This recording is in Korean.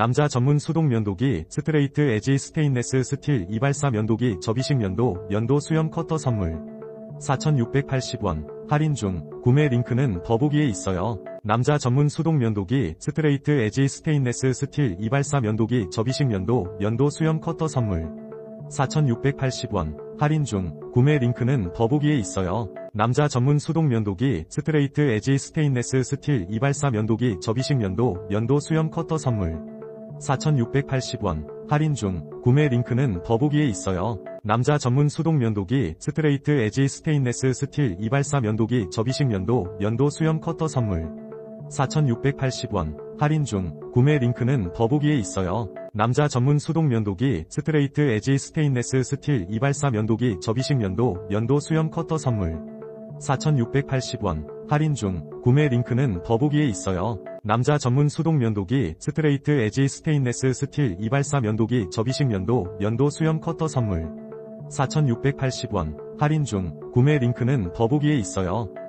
남자 전문 수동 면도기 스트레이트 에지 스테인레스 스틸 이발사 면도기 접이식 면도 면도 수염 커터 선물. 4,680원. 할인 중. 구매 링크는 더보기에 있어요. 남자 전문 수동 면도기 스트레이트 에지 스테인레스 스틸 이발사 면도기 접이식 면도 면도 수염 커터 선물. 4,680원. 할인 중. 구매 링크는 더보기에 있어요. 남자 전문 수동 면도기 스트레이트 에지 스테인레스 스틸 이발사 면도기 접이식 면도 면도 수염 커터 선물 4,680원 할인 중 구매 링크는 더보기에 있어요. 남자 전문 수동 면도기 스트레이트 에지 스테인레스 스틸 이발사 면도기 접이식 면도 면도 수염 커터 선물 4,680원 할인 중 구매 링크는 더보기에 있어요. 남자 전문 수동 면도기 스트레이트 에지 스테인레스 스틸 이발사 면도기 접이식 면도 면도 수염 커터 선물 4,680원 할인 중 구매 링크는 더보기에 있어요. 남자 전문 수동 면도기 스트레이트 에지 스테인레스 스틸 이발사 면도기 접이식 면도 면도 수염 커터 선물. 4,680원. 할인 중. 구매 링크는 더보기에 있어요.